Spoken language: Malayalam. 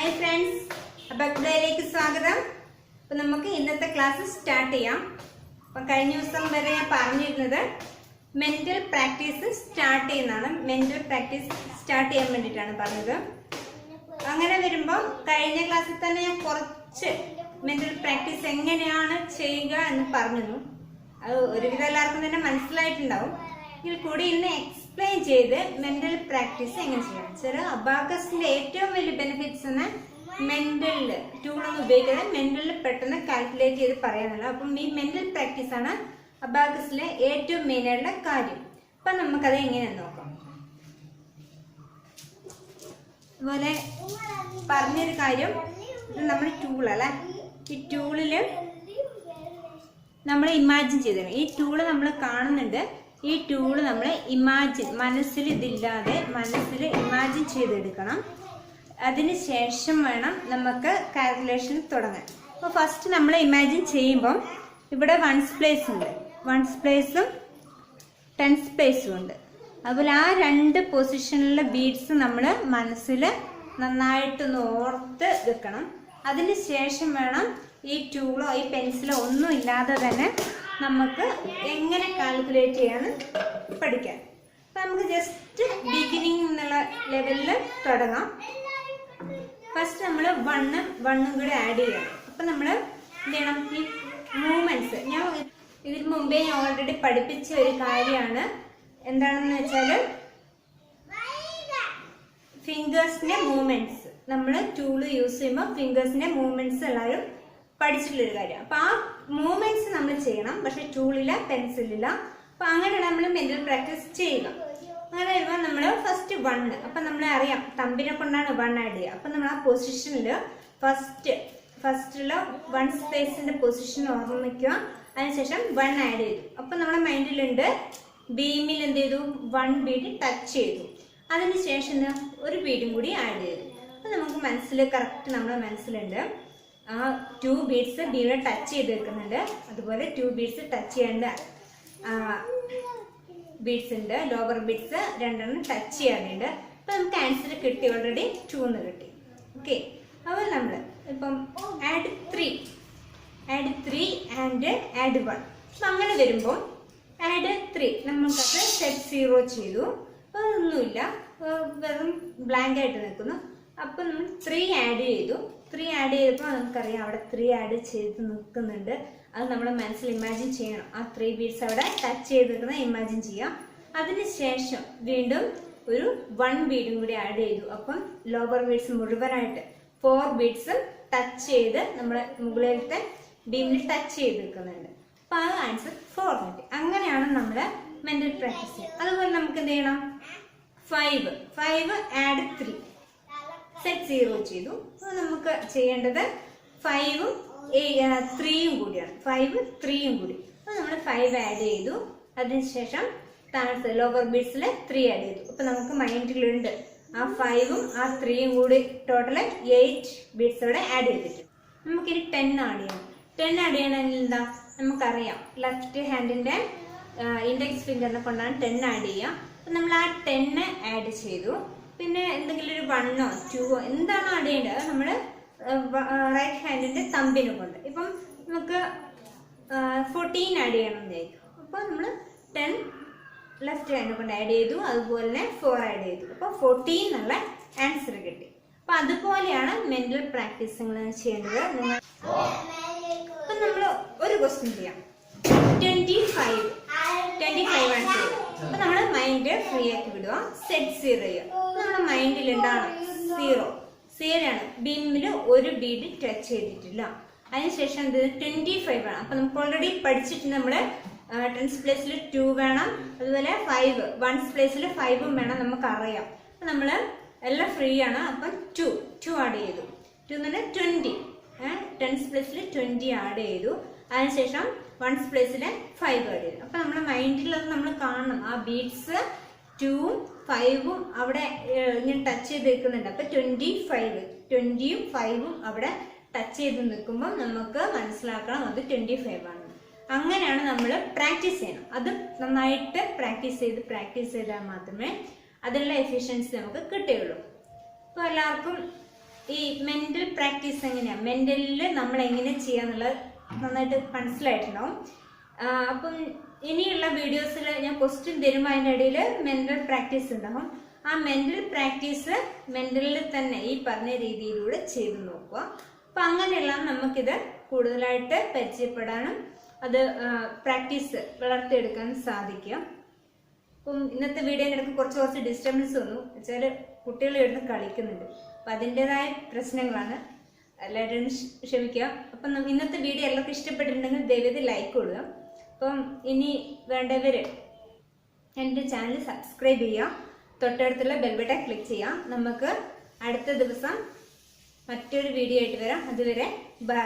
ഹായ് ഫ്രണ്ട്സ് അബക്ഡയിലേക്ക് സ്വാഗതം. അപ്പം നമുക്ക് ഇന്നത്തെ ക്ലാസ് സ്റ്റാർട്ട് ചെയ്യാം. അപ്പം കഴിഞ്ഞ ദിവസം വരെ ഞാൻ പറഞ്ഞിരുന്നത് മെന്റൽ പ്രാക്ടീസ് സ്റ്റാർട്ട് ചെയ്യുന്നതാണ്. മെന്റൽ പ്രാക്ടീസ് സ്റ്റാർട്ട് ചെയ്യാൻ വേണ്ടിയിട്ടാണ് പറഞ്ഞത്. അങ്ങനെ വരുമ്പോൾ കഴിഞ്ഞ ക്ലാസ്സിൽ തന്നെ ഞാൻ കുറച്ച് മെന്റൽ പ്രാക്ടീസ് എങ്ങനെയാണ് ചെയ്യുക എന്ന് പറഞ്ഞിരുന്നു. അത് ഒരുവിധം എല്ലാവർക്കും തന്നെ മനസ്സിലായിട്ടുണ്ടാവും. ഇതിൽ കൂടി ഇന്ന് എക്സ്പ്ലെയിൻ ചെയ്ത് മെന്റൽ പ്രാക്ടീസ് എങ്ങനെ ചെയ്യാം ചില അബാക്കസിന്റെ ഏറ്റവും വലിയ ബെനിഫിറ്റ്സ് എന്ന് മെന്റലിൽ ടൂളൊന്നും ഉപയോഗിക്കാതെ മെന്റലിൽ പെട്ടെന്ന് കാൽക്കുലേറ്റ് ചെയ്ത് പറയാനുള്ള അപ്പം ഈ മെന്റൽ പ്രാക്ടീസ് ആണ് അബാക്കസിലെ ഏറ്റവും മെയിൻ ആയിട്ടുള്ള കാര്യം. അപ്പം നമുക്കത് എങ്ങനെയാന്ന് നോക്കാം. അതുപോലെ പറഞ്ഞൊരു കാര്യം. ഇത് നമ്മുടെ ടൂളല്ലേ ഈ ടൂളിൽ നമ്മൾ ഇമാജിൻ ചെയ്തിരുന്നു ഈ ടൂൾ നമ്മൾ കാണുന്നുണ്ട്. ഈ ടൂൾ നമ്മൾ ഇമാജിൻ മനസ്സിൽ ഇതില്ലാതെ മനസ്സിൽ ഇമാജിൻ ചെയ്തെടുക്കണം. അതിന് ശേഷം വേണം നമുക്ക് കാൽക്കുലേഷൻ തുടങ്ങാൻ. അപ്പോൾ ഫസ്റ്റ് നമ്മൾ ഇമാജിൻ ചെയ്യുമ്പം ഇവിടെ വൺസ് പ്ലേസ് ഉണ്ട്. വൺസ് പ്ലേസും ടെൻസ് പ്ലേസും ഉണ്ട്. അതുപോലെ ആ രണ്ട് പൊസിഷനിലെ ബീഡ്സ് നമ്മൾ മനസ്സിൽ നന്നായിട്ടൊന്ന് ഓർത്ത് വെക്കണം. അതിന് ശേഷം വേണം ഈ ടൂളോ ഈ പെൻസിലോ ഒന്നും ഇല്ലാതെ തന്നെ നമുക്ക് എങ്ങനെ കാൽക്കുലേറ്റ് ചെയ്യാന്ന് പഠിക്കാൻ. അപ്പം നമുക്ക് ജസ്റ്റ് ബിഗിനിങ് എന്നുള്ള ലെവലിൽ തുടങ്ങാം. ഫസ്റ്റ് നമ്മൾ വണ്ണും വണ്ണും കൂടെ ആഡ് ചെയ്യണം. അപ്പം നമ്മൾ എന്ത് ഈ മൂവ്മെന്റ്സ് ഞാൻ ഇതിന് മുമ്പേ ഞാൻ ഓൾറെഡി പഠിപ്പിച്ച ഒരു കാര്യമാണ്. എന്താണെന്ന് വെച്ചാൽ ഫിംഗേഴ്സിന്റെ മൂവ്മെന്റ്സ് നമ്മൾ ടൂൾ യൂസ് ചെയ്യുമ്പോൾ ഫിംഗേഴ്സിന്റെ മൂവ്മെന്റ്സ് എല്ലാവരും പഠിച്ചിട്ടുള്ളൊരു കാര്യം. അപ്പൊ ആ മൂവ്മെന്റ്സ് നമ്മൾ ചെയ്യണം. പക്ഷെ ടൂളില്ല പെൻസിലില്ല അപ്പൊ അങ്ങനെ നമ്മൾ മെന്റൽ പ്രാക്ടീസ് ചെയ്യുക. അങ്ങനെ വരുമ്പോൾ നമ്മൾ ഫസ്റ്റ് വണ്ണ് അപ്പൊ നമ്മളെ അറിയാം തമ്പിനെ കൊണ്ടാണ് വൺ ആഡ് ചെയ്യുക. അപ്പൊ നമ്മൾ ആ പൊസിഷനിൽ ഫസ്റ്റ് ഫസ്റ്റിൽ വൺ സ്പേസിന്റെ പൊസിഷൻ ഓർമ്മിക്കുക. അതിനുശേഷം വൺ ആഡ് ചെയ്തു. അപ്പൊ നമ്മുടെ മൈൻഡിലുണ്ട് ബീമിൽ എന്ത് ചെയ്തു? വൺ ബീഡ് ടച്ച് ചെയ്തു. അതിനുശേഷം ഒരു ബീഡും കൂടി ആഡ് ചെയ്തു. അപ്പൊ നമുക്ക് മനസ്സിൽ കറക്റ്റ് നമ്മുടെ മനസ്സിലുണ്ട്. ആ ടു ബീഡ്സ് ബീഡ് ടച്ച് ചെയ്ത് വെക്കുന്നുണ്ട് അതുപോലെ ടു ബീഡ്സ് ടച്ച് ചെയ്യേണ്ട ബീഡ്സ് ഉണ്ട്. ലോവർ ബീഡ്സ് രണ്ടെണ്ണം ടച്ച് ചെയ്യാറുണ്ട് അപ്പോൾ നമുക്ക് ആൻസർ കിട്ടി ഓൾറെഡി ടു എന്ന് കിട്ടി. ഓക്കെ അപ്പോൾ നമ്മൾ ഇപ്പം add three add three and add one അപ്പം അങ്ങനെ വരുമ്പോൾ ആഡ് ത്രീ നമുക്കത് സെറ്റ് സീറോ ചെയ്തു. അപ്പോൾ അതൊന്നുമില്ല. വെറും ബ്ലാങ്ക് ആയിട്ട് നിൽക്കുന്നു. അപ്പോൾ നമ്മൾ ത്രീ ആഡ് ചെയ്തു. ത്രീ ആഡ് ചെയ്തപ്പോൾ നമുക്കറിയാം അവിടെ ത്രീ ആഡ് ചെയ്ത് നിൽക്കുന്നുണ്ട്. അത് നമ്മുടെ മനസ്സിൽ ഇമാജിൻ ചെയ്യണം. ആ ത്രീ ബീഡ്സ് അവിടെ ടച്ച് ചെയ്ത് നിൽക്കുന്നത് ഇമാജിൻ ചെയ്യാം അതിനുശേഷം വീണ്ടും ഒരു വൺ ബീഡും കൂടി ആഡ് ചെയ്തു. അപ്പം ലോവർ ബീഡ്സ് മുഴുവനായിട്ട് ഫോർ ബീഡ്സ് ടച്ച് ചെയ്ത് നമ്മുടെ മുകളിലത്തെ ബീമിൽ ടച്ച് ചെയ്ത് നിൽക്കുന്നുണ്ട്. അപ്പൊ ആ ആൻസർ ഫോർ കിട്ടി. അങ്ങനെയാണ് നമ്മൾ മെന്റൽ പ്രാക്ടീസ് അതുപോലെ നമുക്ക് എന്ത് ചെയ്യണം? Five five add three set zero ചെയ്തു. നമുക്ക് ചെയ്യേണ്ടത് ഫൈവും ത്രീയും കൂടിയാണ്. ഫൈവ് ത്രീയും കൂടി. അപ്പോൾ നമ്മൾ ഫൈവ് ആഡ് ചെയ്തു. അതിനുശേഷം താഴത്തെ ലോവർ ബീഡ്സിൽ ത്രീ ആഡ് ചെയ്തു. അപ്പോൾ നമുക്ക് മൈൻഡിലുണ്ട് ആ ഫൈവും ആ ത്രീയും കൂടി ടോട്ടൽ എയ്റ്റ് ബീഡ്സോടെ ആഡ് ചെയ്തിട്ടു നമുക്കിനി ടെൻ ആഡ് ചെയ്യണം. ടെൻ ആഡ് ചെയ്യണമെങ്കിൽ എന്താ? നമുക്കറിയാം. ലെഫ്റ്റ് ഹാൻഡിന്റെ ഇൻഡെക്സ് ഫിംഗറിനെ കൊണ്ടാണ് ടെൻ ആഡ് ചെയ്യുക. അപ്പം നമ്മൾ ആ ടെന്ന് ആഡ് ചെയ്തു. പിന്നെ എന്തെങ്കിലും ഒരു വണ്ണോ ടൂവോ എന്താണോ ആഡ് ചെയ്യേണ്ടത് അത് നമ്മൾ റൈറ്റ് ഹാൻഡിന്റെ തമ്പിനെ കൊണ്ട്. ഇപ്പം നമുക്ക് ഫോർട്ടീൻ ആഡ് ചെയ്യണം എന്നായിരിക്കും അപ്പോൾ നമ്മൾ ടെൻ ലെഫ്റ്റ് ഹാൻഡ് കൊണ്ട് ആഡ് ചെയ്തു അതുപോലെ തന്നെ ഫോർ ആഡ് ചെയ്തു. അപ്പോൾ ഫോർട്ടീൻ എന്നുള്ള ആൻസർ കിട്ടി. അപ്പോൾ അതുപോലെയാണ് മെന്റൽ പ്രാക്ടീസുകൾ ചെയ്യേണ്ടത്. നിങ്ങൾ അപ്പം നമ്മൾ ഒരു ക്വസ്റ്റ്യൻ ചെയ്യാം. ട്വന്റി ഫൈവ് ട്വന്റി ഫൈവ് ചെയ്യുക അപ്പൊ നമ്മുടെ മൈൻഡ് ഫ്രീ ആക്കി വിടുക. സെറ്റ് സീറോ ചെയ്യുക നമ്മുടെ മൈൻഡിൽ എന്താണ്? സീറോ സീറോ ആണ്. ബീമിൽ ഒരു ബീഡ് ടച്ച് ചെയ്തിട്ടില്ല. അതിനുശേഷം എന്ത്? ട്വന്റി ഫൈവ് ആണ്. അപ്പൊ നമുക്ക് ഓൾറെഡി പഠിച്ചിട്ട് നമ്മൾ ടെൻസ് പ്ലേസിൽ ടു വേണം. അതുപോലെ ഫൈവ് വൺസ് പ്ലേസിൽ ഫൈവും വേണം നമുക്ക് അറിയാം അപ്പൊ നമ്മൾ എല്ലാം ഫ്രീ ആണ്. അപ്പം ടു ടു ആഡ് ചെയ്തു. ടു എന്ന് പറഞ്ഞാൽ ട്വന്റി ടെൻസ് പ്ലേസിൽ ട്വന്റി ആഡ് ചെയ്തു. അതിനുശേഷം വൺസ് പ്ലേസിൽ ഫൈവ് ചെയ്തു. അപ്പൊ നമ്മുടെ മൈൻഡിലത് നമ്മൾ കാണണം. ആ ബീഡ്സ് ടൂവും ഫൈവും അവിടെ ഇങ്ങനെ ടച്ച് ചെയ്ത് നിൽക്കുന്നുണ്ട്. അപ്പൊ ട്വന്റി ഫൈവ് ട്വന്റിയും ഫൈവും അവിടെ ടച്ച് ചെയ്ത് നിൽക്കുമ്പോൾ നമുക്ക് മനസ്സിലാക്കണം അത് ട്വന്റി ഫൈവ് ആണ്. അങ്ങനെയാണ് നമ്മൾ പ്രാക്ടീസ് ചെയ്യണം. അത് നന്നായിട്ട് പ്രാക്ടീസ് ചെയ്ത് പ്രാക്ടീസ് ചെയ്താൽ മാത്രമേ അതിനുള്ള എഫിഷ്യൻസി നമുക്ക് കിട്ടുകയുള്ളൂ. അപ്പോൾ എല്ലാവർക്കും ഈ മെന്റൽ പ്രാക്ടീസ് എങ്ങനെയാണ് മെന്റലിൽ നമ്മൾ എങ്ങനെ ചെയ്യാന്നുള്ളത് നന്നായിട്ട് മനസ്സിലായിട്ടുണ്ടാവും. അപ്പം ഇനിയുള്ള വീഡിയോസിൽ ഞാൻ ക്വസ്റ്റ്യൻ തരും. അതിന്റെ ഇടയിൽ മെന്റൽ പ്രാക്ടീസ് ഉണ്ടാവും. ആ മെന്റൽ പ്രാക്ടീസ് മെന്റലിൽ തന്നെ ഈ പറഞ്ഞ രീതിയിലൂടെ ചെയ്തു നോക്കുക. അപ്പം അങ്ങനെയുള്ള നമുക്കിത് കൂടുതലായിട്ട് പരിചയപ്പെടാനും അത് പ്രാക്ടീസ് വളർത്തിയെടുക്കാനും സാധിക്കും. അപ്പം ഇന്നത്തെ വീഡിയോ ഇടയ്ക്ക് കുറച്ച് കുറച്ച് ഡിസ്റ്റർബൻസ് വന്നു. വെച്ചാൽ കുട്ടികൾ ഇവിടുന്ന് കളിക്കുന്നുണ്ട്. അപ്പം അതിന്റെതായ പ്രശ്നങ്ങളാണ്. എല്ലാവരും ക്ഷ- ക്ഷമിക്കുക. അപ്പം ഇന്നത്തെ വീഡിയോ എല്ലാവർക്കും ഇഷ്ടപ്പെട്ടിട്ടുണ്ടെങ്കിൽ ദയവേത് ലൈക്ക് കൊടുക്കുക അപ്പം ഇനി വേണ്ടവർ എന്റെ ചാനൽ സബ്സ്ക്രൈബ് ചെയ്യുക. തൊട്ടടുത്തുള്ള ബെൽബട്ടൺ ക്ലിക്ക് ചെയ്യാം നമുക്ക് അടുത്ത ദിവസം മറ്റൊരു വീഡിയോ ആയിട്ട് വരാം. അതുവരെ ബൈ